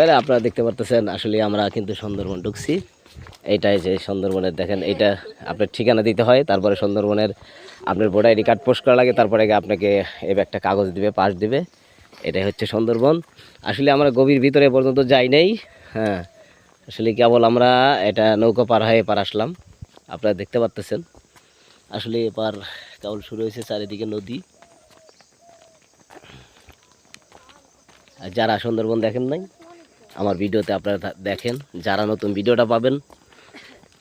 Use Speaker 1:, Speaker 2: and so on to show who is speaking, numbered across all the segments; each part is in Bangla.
Speaker 1: বাইরে আপনারা দেখতে পারতেছেন, আসলে আমরা কিন্তু সুন্দরবন ঢুকছি। এইটাই যে সুন্দরবনের, দেখেন এইটা আপনার ঠিকানা দিতে হয়, তারপরে সুন্দরবনের আপনার ভোটার আইডি কার্ড পোস্ট করা লাগে, তারপরে আপনাকে এই একটা কাগজ দিবে পাস দিবে। এটাই হচ্ছে সুন্দরবন। আসলে আমরা গভীর ভিতরে পর্যন্ত যাই নাই হ্যাঁ। আসলে কেবল আমরা এটা নৌকা পার হয়ে পার আসলাম। আপনারা দেখতে পারতেছেন। আসলে এবার কেবল শুরু হয়েছে, চারিদিকে নদী। আর যারা সুন্দরবন দেখেন নাই আমার ভিডিওতে আপনারা দেখেন যারা নতুন ভিডিওটা পাবেন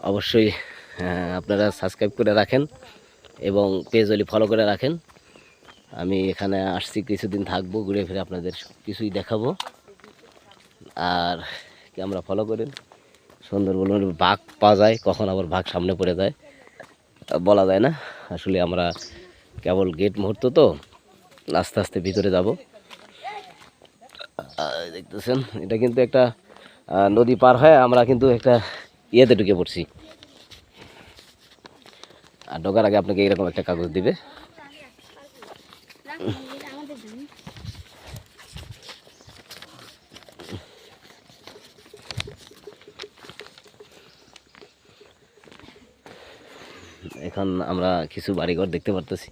Speaker 1: অবশ্যই হ্যাঁ, আপনারা সাবস্ক্রাইব করে রাখেন এবং পেজ ফলো করে রাখেন। আমি এখানে আসছি কিছুদিন থাকব ঘুরে ফিরে আপনাদের সব কিছুই দেখাবো। আর ক্যামেরা ফলো করেন। সুন্দরবনের বাঘ পাওয়া যায় কখন আবার বাঘ সামনে পড়ে যায় বলা যায় না। আসলে আমরা কেবল গেট মুহূর্ত তো আস্তে আস্তে ভিতরে যাব। দেখতেছেন, এটা কিন্তু একটা নদী পার হয়ে আমরা কিন্তু একটা ইয়েতে ঢুকে পড়ছি। আর ঢোকার আগে আপনাকে এরকম একটা কাগজ দিবে। এখন আমরা কিছু বাড়িঘর দেখতে পারতেছি।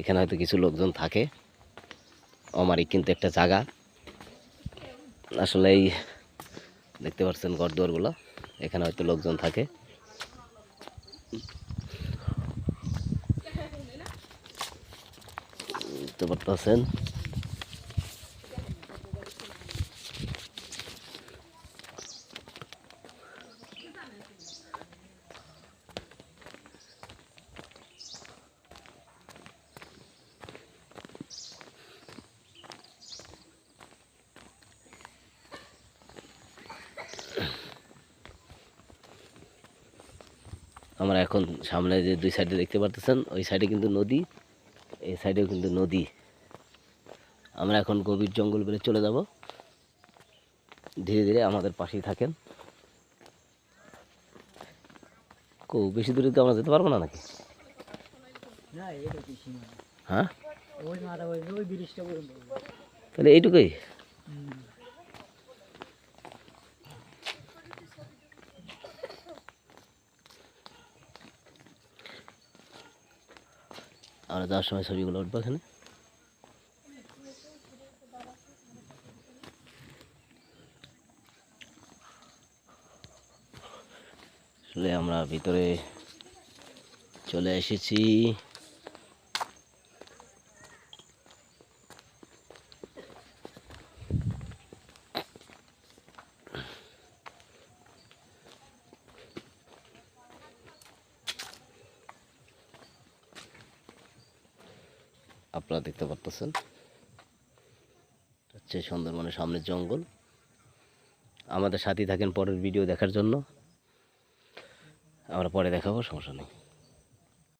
Speaker 1: এখানে হয়তো কিছু লোকজন থাকে। আমারই কিন্তু একটা জায়গা। আসলে এই দেখতে পাচ্ছেন ঘর দুয়ারগুলো এখানে হয়তো লোকজন থাকে। দেখতে পারতেছেন আমরা এখন সামনে যে দুই সাইডে দেখতে পারতেছেন ওই সাইডে কিন্তু নদী এই সাইডেও কিন্তু নদী। আমরা এখন গভীর জঙ্গল বেড়ে চলে যাব। ধীরে ধীরে আমাদের পাশেই থাকেন। কো বেশি দূরে তো আমরা যেতে পারব না নাকি? হ্যাঁ? তাহলে এইটুকুই? আমরা যাওয়ার সময় ছবিগুলো উঠবো এখানে আসলে আমরা ভিতরে চলে এসেছি। আপনারা দেখতে পারতেছেন। হচ্ছে সুন্দরবনের সামনের জঙ্গল। আমাদের সাথেই থাকেন পরের ভিডিও দেখার জন্য। আমরা পরে দেখাবো, সমস্যা নেই।